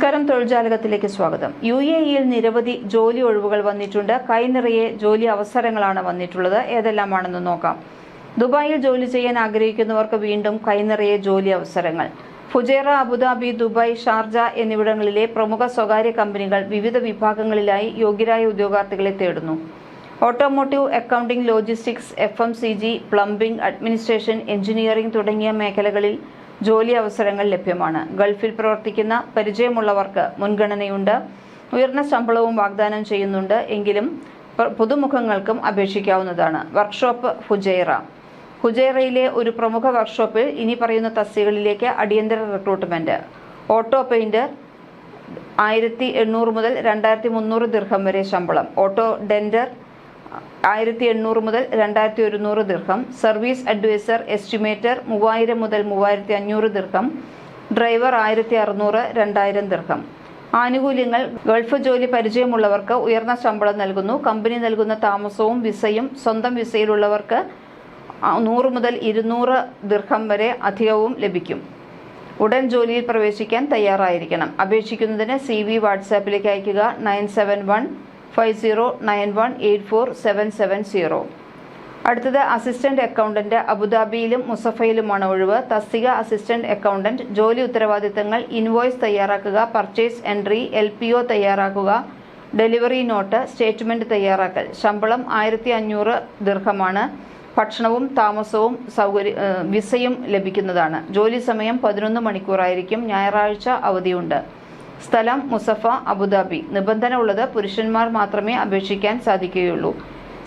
നമസ്കാരം തൊഴിൽജാലകത്തിലേക്ക് സ്വാഗതം. U A ഇയിൽ നിരവധി ജോലി ഒഴിവുകൾ വന്നിട്ടുണ്ട്. കൈനിറയെ ജോലി അവസരങ്ങളാണ് വന്നിട്ടുള്ളത്. ഏതെല്ലാമാണെന്ന് നോക്കാം. ദുബായിൽ ജോലി ചെയ്യാൻ ആഗ്രഹിക്കുന്നവർക്ക് വീണ്ടും കൈനിറയെ ജോലി അവസരങ്ങൾ. ഫുജേറ അബുദാബി ദുബായ് ഷാർജ എന്നിവിടങ്ങളിലെ പ്രമുഖ സ്വകാര്യ കമ്പനികൾ വിവിധ വിഭാഗങ്ങളിലായി യോഗ്യരായ ഉദ്യോഗാർത്ഥികളെ തേടുന്നു. Automotive accounting logistics F M C G plumbing administration engineering തുടങ്ങിയ മേഖലകളിൽ ജോലി അവസരങ്ങൾ ലഭ്യമാണ്. ഗൾഫിൽ പ്രവർത്തിക്കുന്ന പരിചയമുള്ളവർക്ക് മുൻഗണനയുണ്ട്. ഉയർന്ന ശമ്പളവും വാഗ്ദാനം ചെയ്യുന്നുണ്ട്. എങ്കിലും പുതുമുഖങ്ങൾക്കും അപേക്ഷിക്കാവുന്നതാണ്. വർക്ക്ഷോപ്പ് ഫുജൈറ ഹുജൈറയിലെ ഒരു പ്രമുഖ വർക്ക്ഷോപ്പിൽ ഇനി പറയുന്ന തസ്തികളിലേക്ക് അടിയന്തര റിക്രൂട്ട്മെന്റ്. ഓട്ടോ പെയിന്റർ ആയിരത്തി എണ്ണൂറ് മുതൽ രണ്ടായിരത്തി മുന്നൂറ് ദീർഘം വരെ ശമ്പളം. ഓട്ടോ ഡെൻഡർ ആയിരത്തി എണ്ണൂറ് മുതൽ രണ്ടായിരത്തി ഒരുന്നൂറ് ദീർഘം. സർവീസ് അഡ്വൈസർ എസ്റ്റിമേറ്റർ മൂവായിരം മുതൽ മൂവായിരത്തി അഞ്ഞൂറ് ദീർഘം. ഡ്രൈവർ ആയിരത്തി അറുന്നൂറ് രണ്ടായിരം ദീർഘം. ആനുകൂല്യങ്ങൾ ഗൾഫ് ജോലി പരിചയമുള്ളവർക്ക് ഉയർന്ന ശമ്പളം നൽകുന്നു. കമ്പനി നൽകുന്ന താമസവും വിസയും സ്വന്തം വിസയിലുള്ളവർക്ക് നൂറ് മുതൽ ഇരുന്നൂറ് ദീർഘം വരെ അധികവും ലഭിക്കും. ഉടൻ ജോലിയിൽ പ്രവേശിക്കാൻ തയ്യാറായിരിക്കണം. അപേക്ഷിക്കുന്നതിന് സി വി വാട്സാപ്പിലേക്ക് അയയ്ക്കുക. Nine seven one five zero nine one eight four seven seven zero. അടുത്തത് അസിസ്റ്റന്റ് അക്കൗണ്ടന്റ് അബുദാബിയിലും മുസഫയിലുമാണ് ഒഴിവ്. തസ്തിക അസിസ്റ്റന്റ് അക്കൗണ്ടന്റ് ജോലി ഉത്തരവാദിത്തങ്ങൾ ഇൻവോയ്സ് തയ്യാറാക്കുക പർച്ചേസ് എൻട്രി എൽ തയ്യാറാക്കുക ഡെലിവറി നോട്ട് സ്റ്റേറ്റ്മെന്റ് തയ്യാറാക്കൽ. ശമ്പളം ആയിരത്തി അഞ്ഞൂറ് ദീർഘമാണ്. ഭക്ഷണവും താമസവും സൗകര്യ വിസയും ലഭിക്കുന്നതാണ്. ജോലി സമയം പതിനൊന്ന് മണിക്കൂറായിരിക്കും. ഞായറാഴ്ച അവധിയുണ്ട്. സ്ഥലം മുസഫ അബുദാബി. നിബന്ധന ഉള്ളത് പുരുഷന്മാർ മാത്രമേ അപേക്ഷിക്കാൻ സാധിക്കുകയുള്ളൂ.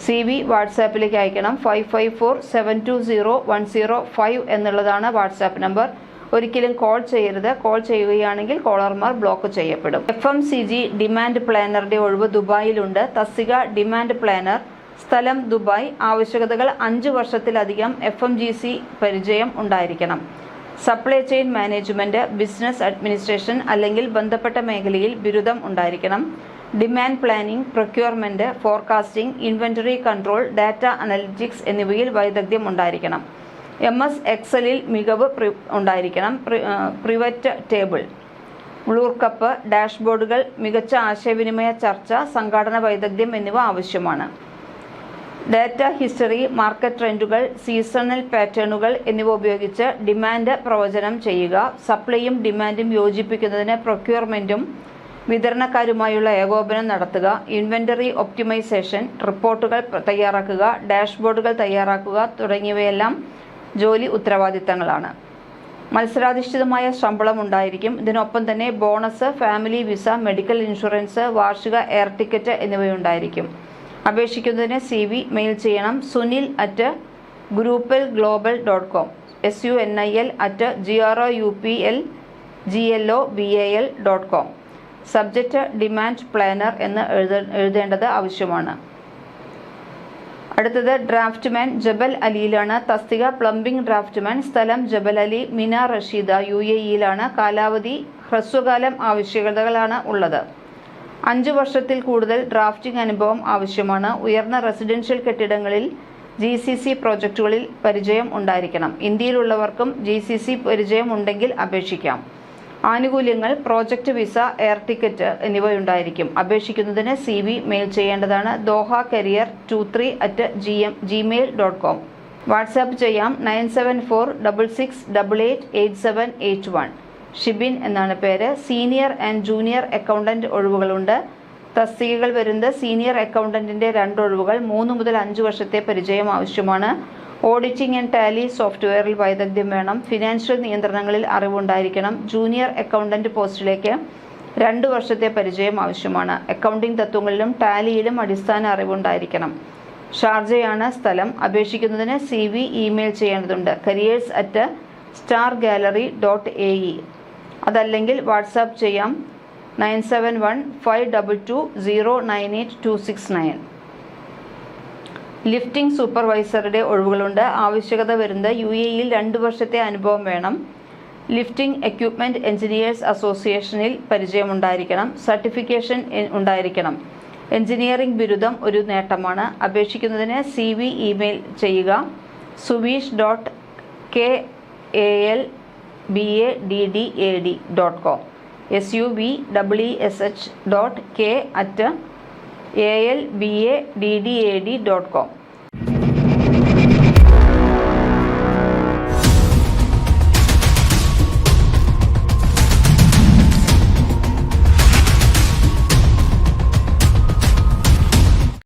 സി വി വാട്സാപ്പിലേക്ക് അയക്കണം. Five five four seven two zero one zero five എന്നുള്ളതാണ് വാട്സാപ്പ് നമ്പർ. ഒരിക്കലും കോൾ ചെയ്യരുത്. കോൾ ചെയ്യുകയാണെങ്കിൽ കോളർമാർ ബ്ലോക്ക് ചെയ്യപ്പെടും. F M C G demand പ്ലാനറുടെ ഒഴിവ് ദുബായിലുണ്ട്. തസ്തിക ഡിമാൻഡ് പ്ലാനർ. സ്ഥലം ദുബായ്. ആവശ്യകതകൾ അഞ്ച് വർഷത്തിലധികം എഫ് എം ജി സി പരിചയം ഉണ്ടായിരിക്കണം. Supply chain management business administration അല്ലെങ്കിൽ ബന്ധപ്പെട്ട മേഖലയിൽ ബിരുദം ഉണ്ടായിരിക്കണം. Demand planning procurement forecasting inventory control data analytics എന്നിവയിൽ വൈദഗ്ധ്യം ഉണ്ടായിരിക്കണം. എം എസ് എക്സലിൽ മികവ് ഉണ്ടായിരിക്കണം. പ്രിവറ്റ് ടേബിൾ ബ്ലൂർ കപ്പ് ഡാഷ്ബോർഡുകൾ മികച്ച ആശയവിനിമയ ചർച്ച സംഘാടന വൈദഗ്ധ്യം എന്നിവ ആവശ്യമാണ്. ഡാറ്റ ഹിസ്റ്ററി മാർക്കറ്റ് ട്രെൻഡുകൾ സീസണൽ പാറ്റേണുകൾ എന്നിവ ഉപയോഗിച്ച് ഡിമാൻഡ് പ്രവചനം ചെയ്യുക സപ്ലൈയും ഡിമാൻഡും യോജിപ്പിക്കുന്നതിന് പ്രൊക്യൂർമെന്റും വിതരണക്കാരുമായുള്ള ഏകോപനം നടത്തുക ഇൻവെന്ററി ഒപ്റ്റിമൈസേഷൻ റിപ്പോർട്ടുകൾ തയ്യാറാക്കുക ഡാഷ്ബോർഡുകൾ തയ്യാറാക്കുക തുടങ്ങിയവയെല്ലാം ജോലി ഉത്തരവാദിത്തങ്ങളാണ്. മത്സരാധിഷ്ഠിതമായ ശമ്പളം ഉണ്ടായിരിക്കും. ഇതിനൊപ്പം തന്നെ bonus family visa medical insurance വാർഷിക എയർ ടിക്കറ്റ് എന്നിവയുണ്ടായിരിക്കും. അപേക്ഷിക്കുന്നതിന് സി വി മെയിൽ ചെയ്യണം. Sunil at group L global dot com. S U N I L at G R O U P L G L O B A L dot com. Subject demand planner എന്ന് എഴുത എഴുതേണ്ടത് ആവശ്യമാണ്. അടുത്തത് draughtsman ജബൽ അലിയിലാണ്. തസ്തിക plumbing draughtsman സ്ഥലം ജബൽ അലി മിന Rasheeda U A ഇയിലാണ്. കാലാവധി ഹ്രസ്വകാലം ആവശ്യകതകളാണ് ഉള്ളത്. അഞ്ചു വർഷത്തിൽ കൂടുതൽ ഡ്രാഫ്റ്റിംഗ് അനുഭവം ആവശ്യമാണ്. ഉയർന്ന റെസിഡൻഷ്യൽ കെട്ടിടങ്ങളിൽ ജി സി സി പ്രോജക്റ്റുകളിൽ പരിചയം ഉണ്ടായിരിക്കണം. ഇന്ത്യയിലുള്ളവർക്കും ജി സി സി പരിചയം ഉണ്ടെങ്കിൽ അപേക്ഷിക്കാം. ആനുകൂല്യങ്ങൾ പ്രോജക്റ്റ് വിസ എയർ ടിക്കറ്റ് എന്നിവയുണ്ടായിരിക്കും. അപേക്ഷിക്കുന്നതിന് സി വി മെയിൽ ചെയ്യേണ്ടതാണ്. Doha career two three at G M gmail dot com WhatsApp ചെയ്യാം. Nine seven four double six double eight eight seven eight one. Shibin എന്നാണ് പേര്. സീനിയർ ആൻഡ് ജൂനിയർ അക്കൗണ്ടന്റ് ഒഴിവുകളുണ്ട്. തസ്തികകൾ വരുന്നത് senior അക്കൗണ്ടന്റിന്റെ രണ്ട് ഒഴിവുകൾ മൂന്ന് മുതൽ അഞ്ച് വർഷത്തെ പരിചയം ആവശ്യമാണ്. ഓഡിറ്റിംഗ് ആൻഡ് ടാലി സോഫ്റ്റ്വെയറിൽ വൈദഗ്ധ്യം വേണം. ഫിനാൻഷ്യൽ നിയന്ത്രണങ്ങളിൽ അറിവുണ്ടായിരിക്കണം. ജൂനിയർ അക്കൗണ്ടന്റ് പോസ്റ്റിലേക്ക് രണ്ട് വർഷത്തെ പരിചയം ആവശ്യമാണ്. അക്കൗണ്ടിംഗ് തത്വങ്ങളിലും ടാലിയിലും അടിസ്ഥാന അറിവുണ്ടായിരിക്കണം. ഷാർജയാണ് സ്ഥലം. അപേക്ഷിക്കുന്നതിന് സി വി ഇമെയിൽ ചെയ്യേണ്ടതുണ്ട്. Careers at star gallery dot A E. അതല്ലെങ്കിൽ വാട്സാപ്പ് ചെയ്യാം. Nine seven one five double two zero nine eight two six nine. Lifting സൂപ്പർവൈസറുടെ ഒഴിവുകളുണ്ട്. ആവശ്യകത വരുന്നത് യു എ ഇയിൽ രണ്ട് വർഷത്തെ അനുഭവം വേണം. ലിഫ്റ്റിംഗ് എക്യുപ്മെന്റ് എഞ്ചിനീയേഴ്സ് അസോസിയേഷനിൽ പരിചയമുണ്ടായിരിക്കണം. സർട്ടിഫിക്കേഷൻ ഉണ്ടായിരിക്കണം. എഞ്ചിനീയറിംഗ് ബിരുദം ഒരു നേട്ടമാണ്. അപേക്ഷിക്കുന്നതിന് സി വി ഇമെയിൽ ചെയ്യുക. Suveesh dot K A L B A D D A D dot com S U B W S H dot K at A L B A D D A D dot com